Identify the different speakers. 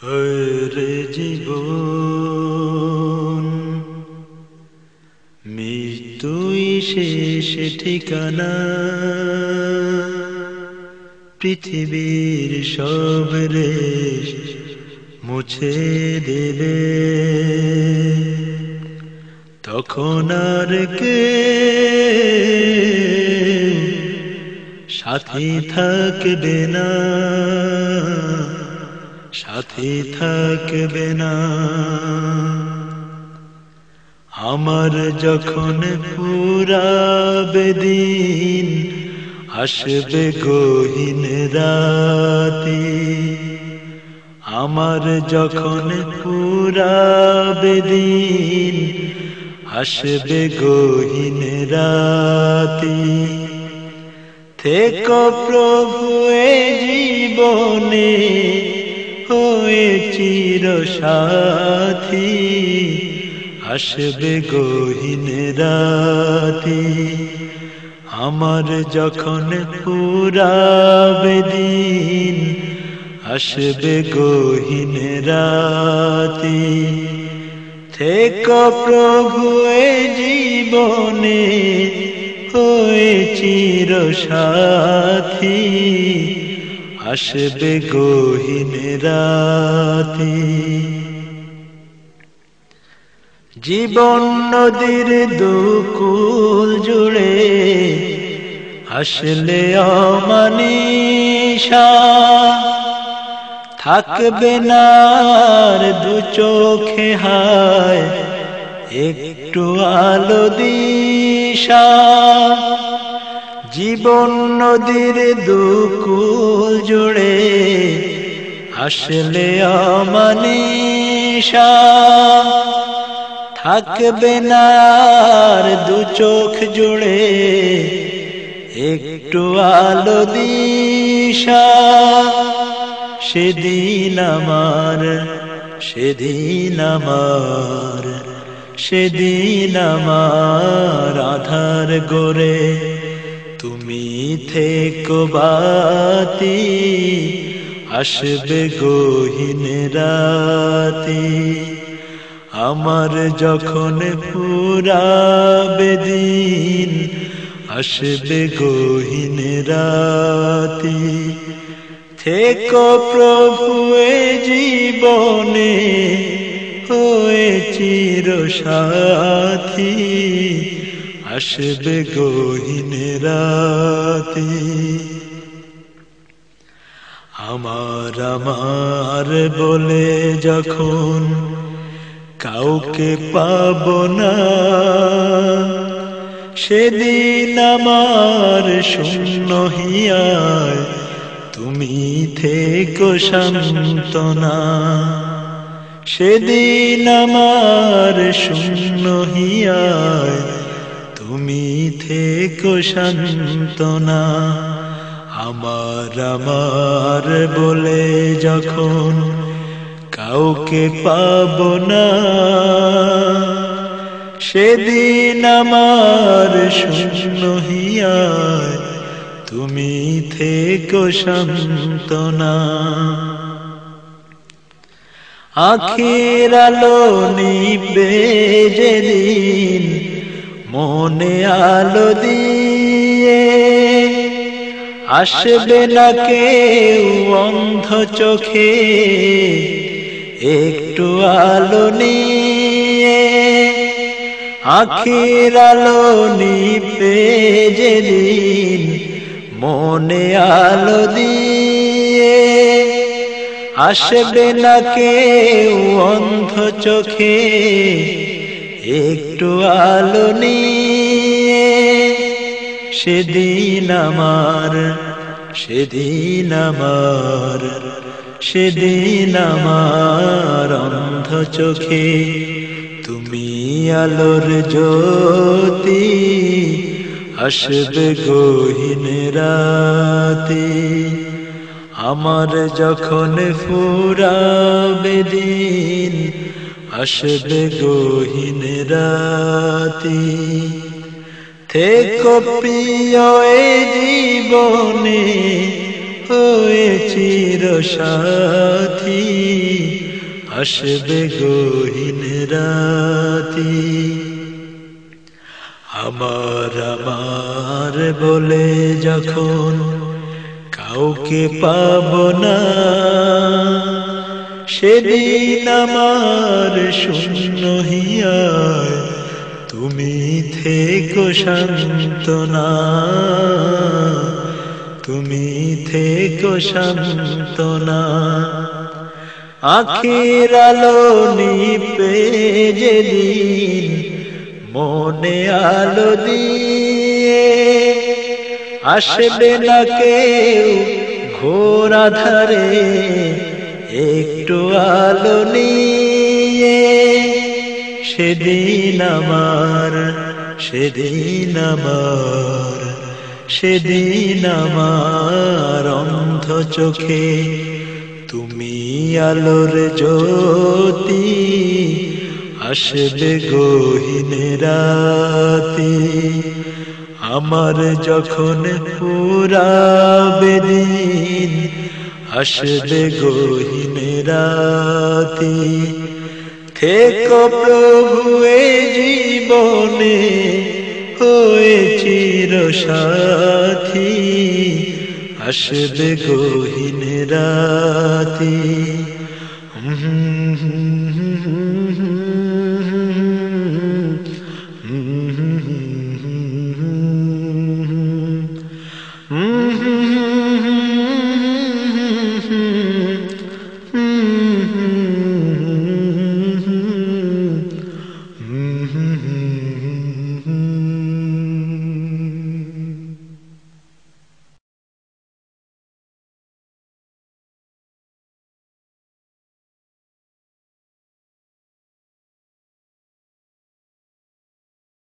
Speaker 1: হরে জীবন মৃত্যুই শেষ ঠিকানা পৃথিবীর সব রেশ মুছে দেবে তখন আর কে সাথী থাকবে না সাথী থাকবে না। আমার যখন পুরাবে দিন, আসবে গহীন রাতি। আমার যখন পুরাবে দিন, আসবে গহীন রাতি। থেকো প্রভু জীবনে হয়ে চির সাথী, আসবে গহীন রাতি। আমার যখন পুরাবে দিন, আসবে গহীন রাতি। থেকো প্রভু জীবনে হয়ে চির সাথী। আসবে গহীন রাতি। জীবন নদীর দুকুল জুড়ে আসলে অমানিসা। থাকবে না দু চোখে হায় একটু আলো দিশা। জীবন নদীর দুকুল জুড়ে আসলে অমানিসা। থাকবে না দু চোখ জুড়ে একটু আলো দিশা। সেদিন আমার সেদিন আমার সেদিন আমার আধার গোরে তুমি থেকো বাতি, আসবে গহীন রাতি। আমার যখন পুরাবে দিন, আসবে গহীন রাতি। থেকো প্রভু জীবনে, হয়ে চির সাথী আসবে গহীন রাতি। আমার আমার বলে যখন কাউকে পাব না, সেদিন আমার শূন্য হিয়ায় তুমি থেকো শান্তনা সেদিন আমার শূন্য হিয়ায় তুমি থেকো শান্তনা, আমার আমার বলে যখন কাউকে পাব না, সেদিন আমার শূন্য হিয়ায় তুমি থেকো শান্তনা। আখির আলো নিবে যেদিন মনে আলো দিয়ে আসবে না কেউ অন্ধ চোখে, একটু আলো নিয়ে আখির আলো নিবে যেদিন মনে আলো দিয়ে আসবে না কেউ অন্ধ চোখে একটু আলো নিয়ে সেদিন আমার সেদিন আমার সেদিন আমার অন্ধ চোখে তুমি আলোর জ্যোতি আসবে গহীন রাতি। আমার যখন ফুরাবে দিন আসবে গহীন রাতি। থেকো প্রিয় জীবনে হয়ে চির সাথী। আসবে গহীন রাতি। আমার আমার বলে যখন কাউকে পাব না সেদিন আমার শূন্য হিয়ায় তুমি থেকো শান্তনা তুমি থেকো শান্তনা আখির আলো নিপে যেদিন, মনে আলো দিয়ে আসবে না কেউ ঘোর আধারে। একটু আলো নিয়ে সেদিন আমার সেদিন আমার সেদিন আমার অন্ধ চোখে তুমি আলোর জ্যোতি আসবে গহীন রাতি। আমার যখন পুরাবে দিন আসবে গহিনে থে থেকো প্রভু এ জীবনে হয়ে চির সাথী। আসবে গোহিনে রাথী উহ হুম